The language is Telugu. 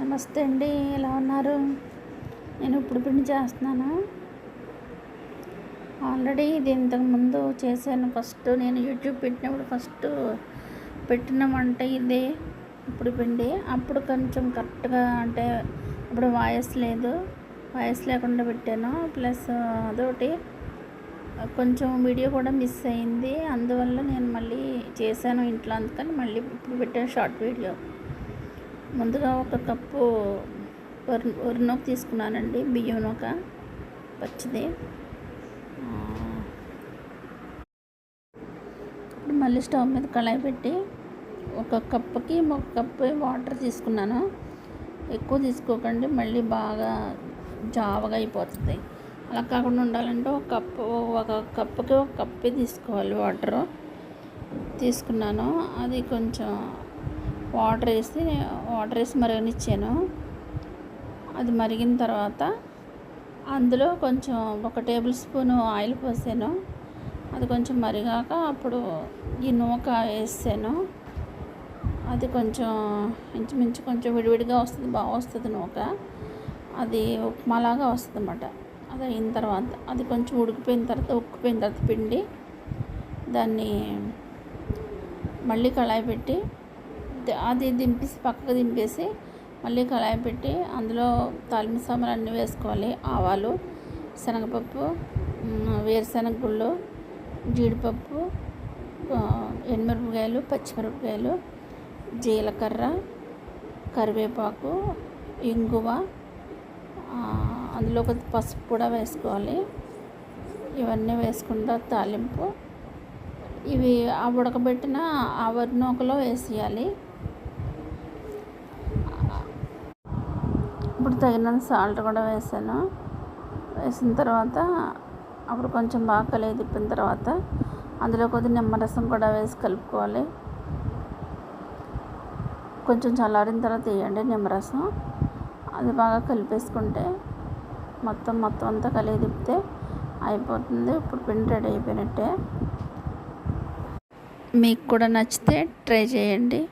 నమస్తే అండి ఎలా ఉన్నారు? నేను ఇప్పుడు పిండి చేస్తున్నాను? ఆల్రెడీ ఇది ఇంతకుముందు చేశాను. ఫస్ట్ నేను యూట్యూబ్ పెట్టినప్పుడు ఫస్ట్ పెట్టిన వంట ఇదే ఇప్పుడు పిండి. అప్పుడు కొంచెం కరెక్ట్గా అంటే ఇప్పుడు వాయిస్ లేదు. వాయిస్ లేకుండా పెట్టాను. ప్లస్ అదొకటి కొంచెం వీడియో కూడా మిస్ అయింది. అందువల్ల నేను మళ్ళీ చేశాను ఇంట్లో అందుకని మళ్ళీ ఇప్పుడు పెట్టాను షార్ట్ వీడియో. ముందుగా ఒక కప్పు వరి వరినొక తీసుకున్నానండి బియ్యం నూక పచ్చిది. ఇప్పుడు మళ్ళీ స్టవ్ మీద కళాయి పెట్టి ఒక కప్పుకి ఒక కప్పు వాటర్ తీసుకున్నాను. ఎక్కువ తీసుకోకండి మళ్ళీ బాగా జావగా అయిపోతుంది. అలా కాకుండా ఉండాలంటే ఒక కప్పు ఒక కప్పుకి ఒక కప్పే తీసుకోవాలి వాటరు. తీసుకున్నాను. అది కొంచెం వాటర్ వేసి వాటర్ వేసి మరగనిచ్చాను. అది మరిగిన తర్వాత అందులో కొంచెం ఒక టేబుల్ స్పూన్ ఆయిల్ పోసాను. అది కొంచెం మరిగాక అప్పుడు ఈ నూక వేసాను. అది కొంచెం ఇంచుమించు కొంచెం విడివిడిగా వస్తుంది బాగా వస్తుంది నూక. అది ఉప్మాలాగా వస్తుంది అన్నమాట అది అయిన తర్వాత అది కొంచెం ఉడికిపోయిన తర్వాత ఉక్కిపోయిన తర్వాత పిండి దాన్ని మళ్ళీ కళాయి పెట్టి అది దింపేసి పక్కకు దింపేసి మళ్ళీ కళాయి పెట్టి అందులో తాలింపు సామాన్లు అన్నీ వేసుకోవాలి. ఆవాలు శనగపప్పు వేరుశనగ గుళ్ళు జీడిపప్పు ఆ, ఎండుమిరపకాయలు పచ్చిమిరపకాయలు జీలకర్ర కరివేపాకు ఇంగువ అందులో ఒక పసుపు కూడా వేసుకోవాలి. ఇవన్నీ వేసుకున్న తర్వాత తాలింపు. ఇవి ఆ ఉడకబెట్టిన ఆ వరి నూకలో వేసేయాలి. ఇప్పుడు తగినంత సాల్ట్ కూడా వేసాను. వేసిన తర్వాత అప్పుడు కొంచెం బాగా కలిగి తిప్పిన తర్వాత అందులో కొద్ది నిమ్మరసం కూడా వేసి కలుపుకోవాలి. కొంచెం చల్లారిన తర్వాత వేయండి నిమ్మరసం. అది బాగా కలిపేసుకుంటే మొత్తం మొత్తం అంతా కలిగి తిప్పితే అయిపోతుంది. ఇప్పుడు పిండి రెడీ అయిపోయినట్టే. మీకు కూడా నచ్చితే ట్రై చేయండి.